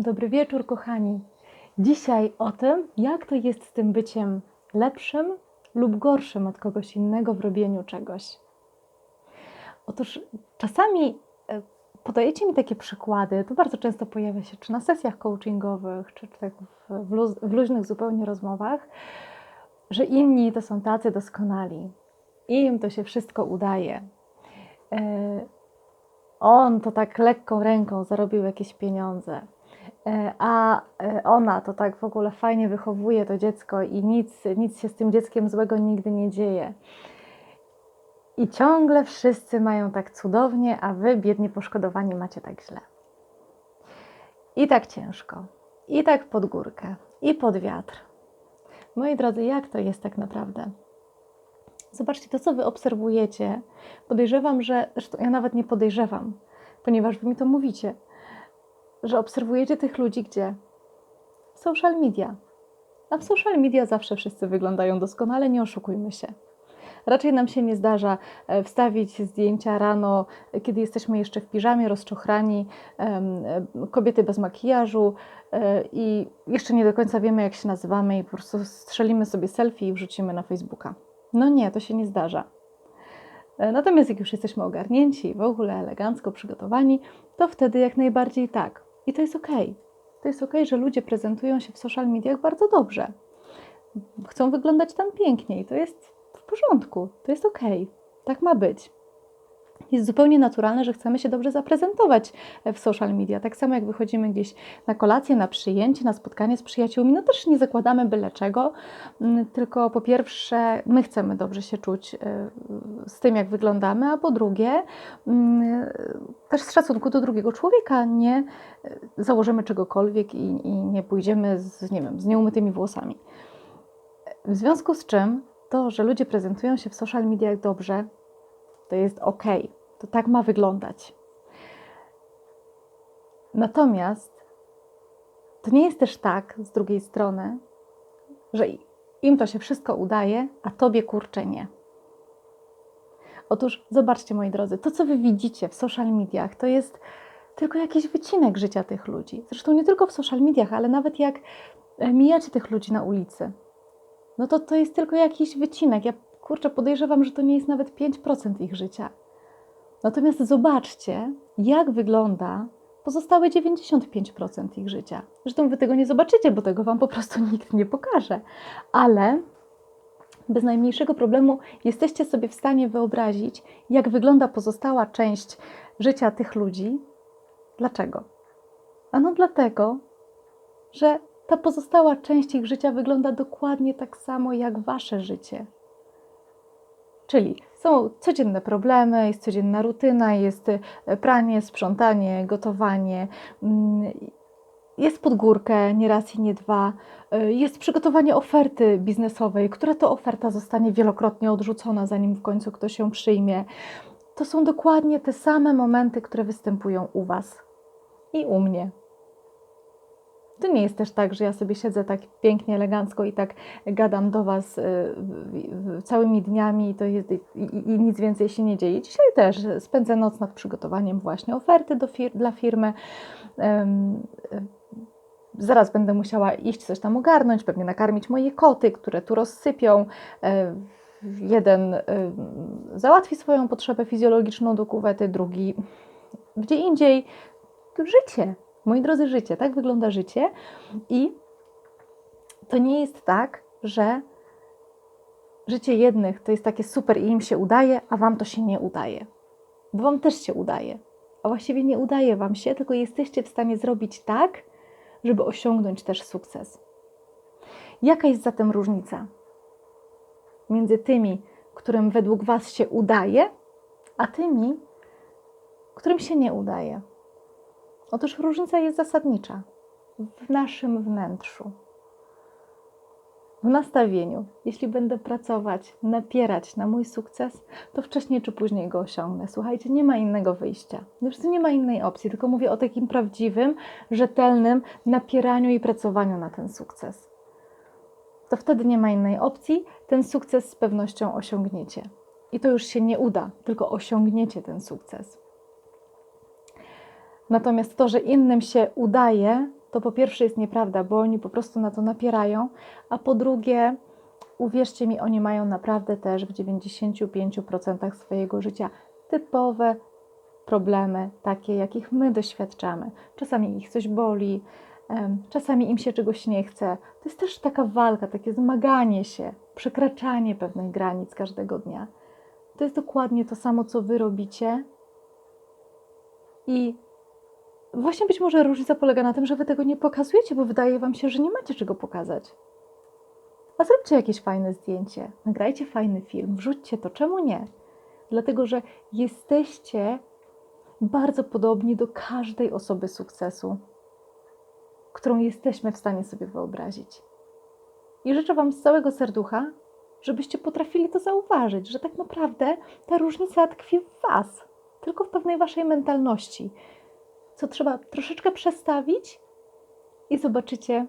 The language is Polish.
Dobry wieczór, kochani. Dzisiaj o tym, jak to jest z tym byciem lepszym lub gorszym od kogoś innego w robieniu czegoś. Otóż czasami e, podajecie mi takie przykłady, to bardzo często pojawia się czy na sesjach coachingowych, czy, tak w, luz, w luźnych zupełnie rozmowach, że inni to są tacy doskonali. Im to się wszystko udaje. E, on to tak lekką ręką zarobił jakieś pieniądze, a e, ona to tak w ogóle fajnie wychowuje to dziecko i nic, nic się z tym dzieckiem złego nigdy nie dzieje. I ciągle wszyscy mają tak cudownie, a wy, biedni poszkodowani, macie tak źle. I tak ciężko, i tak pod górkę, i pod wiatr. Moi drodzy, jak to jest tak naprawdę? Zobaczcie, to co wy obserwujecie, podejrzewam, że, zresztą ja nawet nie podejrzewam, ponieważ wy mi to mówicie, że obserwujecie tych ludzi gdzie? Social media. A w social media zawsze wszyscy wyglądają doskonale, nie oszukujmy się. Raczej nam się nie zdarza e, wstawić zdjęcia rano, kiedy jesteśmy jeszcze w piżamie, rozczochrani, kobiety bez makijażu e, i jeszcze nie do końca wiemy, jak się nazywamy i po prostu strzelimy sobie selfie i wrzucimy na Facebooka. No nie, to się nie zdarza. E, natomiast jak już jesteśmy ogarnięci, w ogóle elegancko przygotowani, to wtedy jak najbardziej tak. I to jest ok. To jest ok, że ludzie prezentują się w social mediach bardzo dobrze. Chcą wyglądać tam piękniej. To jest w porządku. To jest ok. Tak ma być jest zupełnie naturalne, że chcemy się dobrze zaprezentować w social media. Tak samo jak wychodzimy gdzieś na kolację, na przyjęcie, na spotkanie z przyjaciółmi, no też nie zakładamy byle czego, mm, tylko po pierwsze my chcemy dobrze się czuć y, z tym, jak wyglądamy, a po drugie mm, też z szacunku do drugiego człowieka nie y, założymy czegokolwiek i, i nie pójdziemy z, nie wiem, z nieumytymi włosami. W związku z czym to, że ludzie prezentują się w social mediach dobrze, to jest ok. To tak ma wyglądać. Natomiast to nie jest też tak z drugiej strony, że im to się wszystko udaje, a tobie kurczę nie. Otóż zobaczcie, moi drodzy, to co wy widzicie w social mediach, to jest tylko jakiś wycinek życia tych ludzi. Zresztą nie tylko w social mediach, ale nawet jak e, mijacie tych ludzi na ulicy, no to to jest tylko jakiś wycinek. Ja kurczę, podejrzewam, że to nie jest nawet 5% ich życia. Natomiast zobaczcie, jak wygląda pozostałe 95% ich życia. Zresztą wy tego nie zobaczycie, bo tego wam po prostu nikt nie pokaże. Ale bez najmniejszego problemu jesteście sobie w stanie wyobrazić, jak wygląda pozostała część życia tych ludzi. Dlaczego? Ano dlatego, że ta pozostała część ich życia wygląda dokładnie tak samo jak wasze życie. Czyli są codzienne problemy, jest codzienna rutyna, jest e, pranie, sprzątanie, gotowanie, mm, jest podgórkę, nie raz i nie dwa, e, jest przygotowanie oferty biznesowej, która to oferta zostanie wielokrotnie odrzucona, zanim w końcu ktoś ją przyjmie. To są dokładnie te same momenty, które występują u Was i u mnie. To nie jest też tak, że ja sobie siedzę tak pięknie, elegancko i tak gadam do Was y, całymi dniami i, to jest, i, i nic więcej się nie dzieje. Dzisiaj też spędzę noc nad przygotowaniem właśnie oferty fir dla firmy. Um, zaraz będę musiała iść coś tam ogarnąć, pewnie nakarmić moje koty, które tu rozsypią. E, jeden załatwi swoją potrzebę fizjologiczną do kuwety, drugi gdzie indziej. Życie, Moi drodzy, życie, tak wygląda życie i to nie jest tak, że życie jednych to jest takie super i im się udaje, a wam to się nie udaje. Bo wam też się udaje. A właściwie nie udaje wam się, tylko jesteście w stanie zrobić tak, żeby osiągnąć też sukces. Jaka jest zatem różnica między tymi, którym według was się udaje, a tymi, którym się nie udaje? Otóż różnica jest zasadnicza w naszym wnętrzu, w nastawieniu. Jeśli będę pracować, napierać na mój sukces, to wcześniej czy później go osiągnę. Słuchajcie, nie ma innego wyjścia. Nie ma innej opcji, tylko mówię o takim prawdziwym, rzetelnym napieraniu i pracowaniu na ten sukces. To wtedy nie ma innej opcji, ten sukces z pewnością osiągniecie. I to już się nie uda, tylko osiągniecie ten sukces. Natomiast to, że innym się udaje, to po pierwsze jest nieprawda, bo oni po prostu na to napierają, a po drugie, uwierzcie mi, oni mają naprawdę też w 95% swojego życia typowe problemy, takie jakich my doświadczamy. Czasami ich coś boli, czasami im się czegoś nie chce. To jest też taka walka, takie zmaganie się, przekraczanie pewnych granic każdego dnia. To jest dokładnie to samo, co wy robicie. I właśnie być może różnica polega na tym, że wy tego nie pokazujecie, bo wydaje wam się, że nie macie czego pokazać. A zróbcie jakieś fajne zdjęcie, nagrajcie fajny film, wrzućcie to, czemu nie? Dlatego, że jesteście bardzo podobni do każdej osoby sukcesu, którą jesteśmy w stanie sobie wyobrazić. I życzę Wam z całego serducha, żebyście potrafili to zauważyć, że tak naprawdę ta różnica tkwi w Was, tylko w pewnej Waszej mentalności, co trzeba troszeczkę przestawić i zobaczycie,